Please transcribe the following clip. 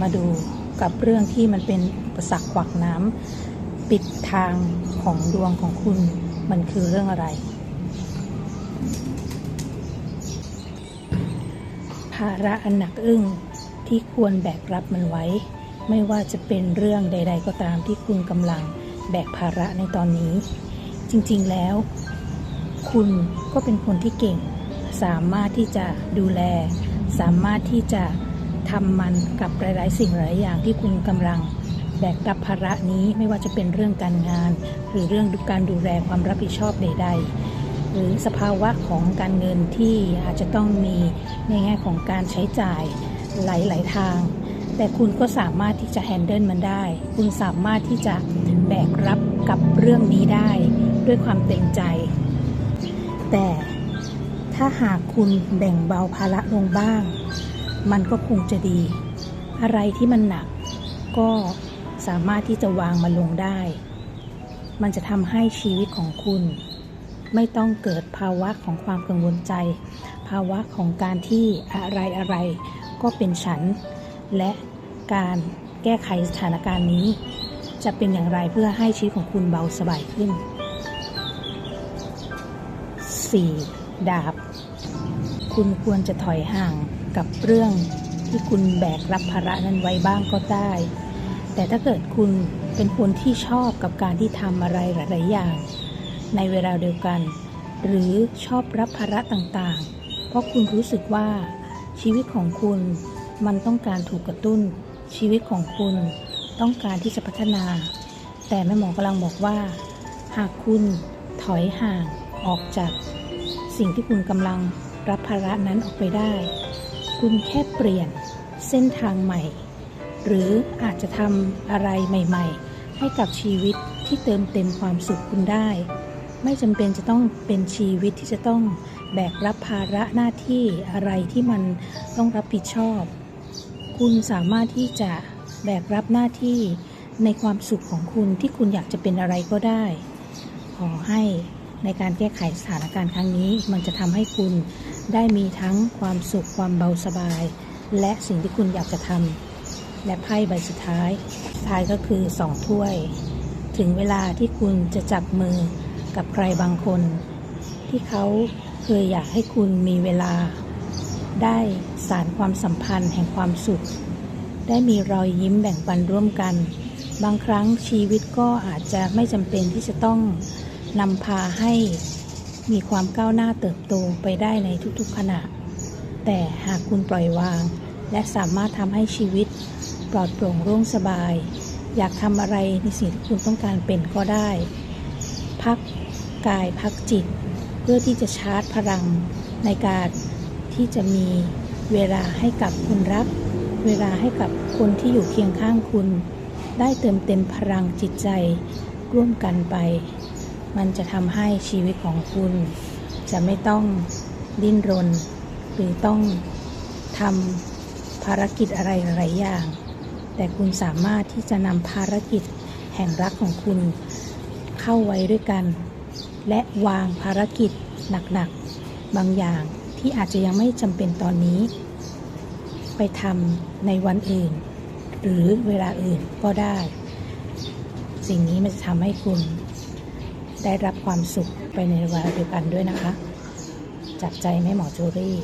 มาดูกับเรื่องที่มันเป็นอุปสรรคขวากน้ำปิดทางของดวงของคุณมันคือเรื่องอะไร ภาระอันหนักอึ้งที่ควรแบกรับมันไว้ ไม่ว่าจะเป็นเรื่องใด ๆ ก็ตามที่คุณกำลังแบกภาระในตอนนี้ จริงๆแล้ว คุณก็เป็นคนที่เก่ง สามารถที่จะดูแล สามารถที่จะ ทำมันกับหลาย ๆ สิ่งหลายอย่างที่คุณกำลังแบกรับภาระนี้ไม่ว่าจะเป็นเรื่องการงาน หรือเรื่องการดูแลความรับผิดชอบใด ๆ หรือสภาวะของการเงินที่อาจจะต้องมีในแง่ของการใช้จ่ายหลาย ๆ ทาง แต่คุณก็สามารถที่จะแฮนเดิลมันได้ คุณสามารถที่จะแบกรับกับเรื่องนี้ได้ด้วยความเต็มใจ แต่ถ้าหากคุณแบ่งเบาภาระลงบ้าง มันก็คงจะดี อะไรที่มันหนักก็สามารถที่จะวางมันลงได้ มันจะทำให้ชีวิตของคุณ ไม่ต้องเกิดภาวะของความกังวลใจ ภาวะของการที่อะไรอะไรก็เป็นฉัน และการแก้ไขสถานการณ์นี้ จะเป็นอย่างไรเพื่อให้ชีวิตของคุณเบาสบายขึ้น 4. ดาบ คุณควรจะถอยห่าง กับเรื่องที่คุณแบกรับภาระนั้นไว้บ้างก็ได้ แต่ถ้าเกิดคุณเป็นคนที่ชอบกับการที่ทำอะไรหลาย ๆ อย่าง ในเวลาเดียวกัน หรือชอบรับภาระต่าง ๆ เพราะคุณรู้สึกว่าชีวิตของคุณมันต้องการถูกกระตุ้น ชีวิตของคุณต้องการที่จะพัฒนา แต่แม่หมอกำลังบอกว่า หากคุณถอยห่างออกจาก สิ่งที่คุณกำลังรับภาระนั้นออกไปได้ คุณแค่เปลี่ยนเส้นทางใหม่ หรืออาจจะทำอะไรใหม่ ๆ ให้กับชีวิตที่เติมเต็มความสุขคุณได้ ไม่จำเป็นจะต้องเป็นชีวิตที่จะต้องแบกรับภาระหน้าที่อะไรที่มันต้องรับผิดชอบ คุณสามารถที่จะแบกรับหน้าที่ในความสุขของคุณที่คุณอยากจะเป็นอะไรก็ได้ ขอให้ในการแก้ไขสถานการณ์ครั้งนี้ มันจะทำให้คุณ ได้มีทั้งความสุขความเบาสบาย และสิ่งที่คุณอยากจะทำและไพ่ใบสุดท้ายท้ายก็คือสองถ้วย ถึงเวลาที่คุณจะจับมือกับใครบางคน ที่เขาเคยอยากให้คุณมีเวลา ได้สารความสัมพันธ์แห่งความสุข ได้มีรอยยิ้มแบ่งปันร่วมกัน บางครั้งชีวิตก็อาจจะไม่จำเป็นที่จะต้องนำพาให้ มีความก้าวหน้าเติบโตไปได้ในทุกๆขณะ แต่หากคุณปล่อยวาง และสามารถทำให้ชีวิต ปลอดโปร่งโล่งสบาย อยากทำอะไรในสิ่งที่คุณต้องการเป็นก็ได้ พักกายพักจิต เพื่อที่จะชาร์จพลังในการที่จะมีเวลาให้กับคนรัก เวลาให้กับคนที่อยู่เคียงข้างคุณ ได้เติมเต็มพลังจิตใจร่วมกันไป มันจะทำให้ชีวิตของคุณ จะไม่ต้องดิ้นรน หรือต้องทำภารกิจอะไรหลายอย่าง แต่คุณสามารถที่จะนำภารกิจแห่งรักของคุณเข้าไว้ด้วยกัน และวางภารกิจหนักๆ บางอย่างที่อาจจะยังไม่จำเป็นตอนนี้ ไปทำในวันอื่น หรือเวลาอื่นก็ได้ สิ่งนี้มันจะทำให้คุณ ได้รับความสุขไปในเวลาเดียวกันด้วยนะคะ จากใจแม่หมอจูรี่